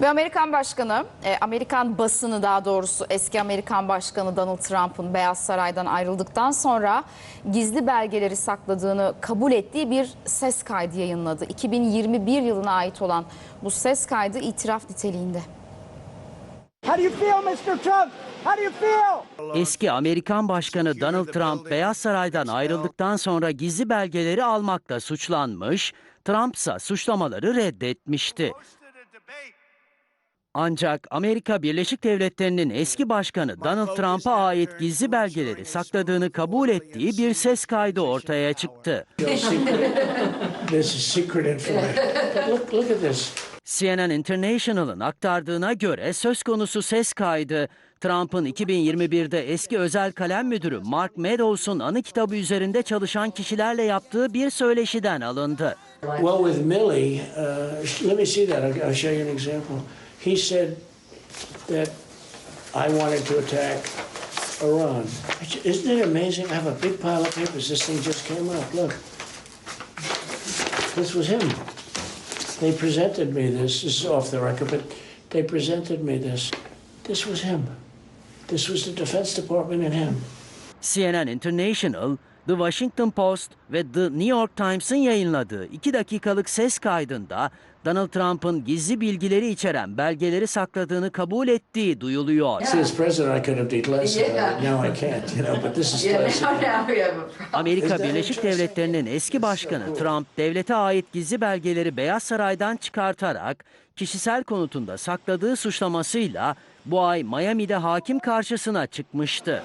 Ve Amerikan Başkanı, e, Amerikan basını daha doğrusu eski Amerikan Başkanı Donald Trump'ın Beyaz Saray'dan ayrıldıktan sonra gizli belgeleri sakladığını kabul ettiği bir ses kaydı yayınladı. 2021 yılına ait olan bu ses kaydı itiraf niteliğinde. How do you feel, Mr. Trump? Eski Amerikan Başkanı Donald Trump Beyaz Saray'dan ayrıldıktan sonra gizli belgeleri almakla suçlanmış, Trump ise suçlamaları reddetmişti. Ancak Amerika Birleşik Devletleri'nin eski başkanı Donald Trump'a ait gizli belgeleri sakladığını kabul ettiği bir ses kaydı ortaya çıktı. CNN International'ın aktardığına göre söz konusu ses kaydı Trump'ın 2021'de eski özel kalem müdürü Mark Meadows'un anı kitabı üzerinde çalışan kişilerle yaptığı bir söyleşiden alındı. Well, with Millie, uh, let me see that. I'll show you an example. He said that I wanted to attack Iran. Isn't it amazing? I have a big pile of papers. This thing just came up. Look. This was him. They presented me this. This is off the record, but they presented me this. This was him. This was the Defense Department and him. CNN International, The Washington Post ve The New York Times'ın yayınladığı 2 dakikalık ses kaydında Donald Trump'ın gizli bilgileri içeren belgeleri sakladığını kabul ettiği duyuluyor. Amerika Birleşik Devletleri'nin eski başkanı Trump, devlete ait gizli belgeleri Beyaz Saray'dan çıkartarak kişisel konutunda sakladığı suçlamasıyla bu ay Miami'de hakim karşısına çıkmıştı.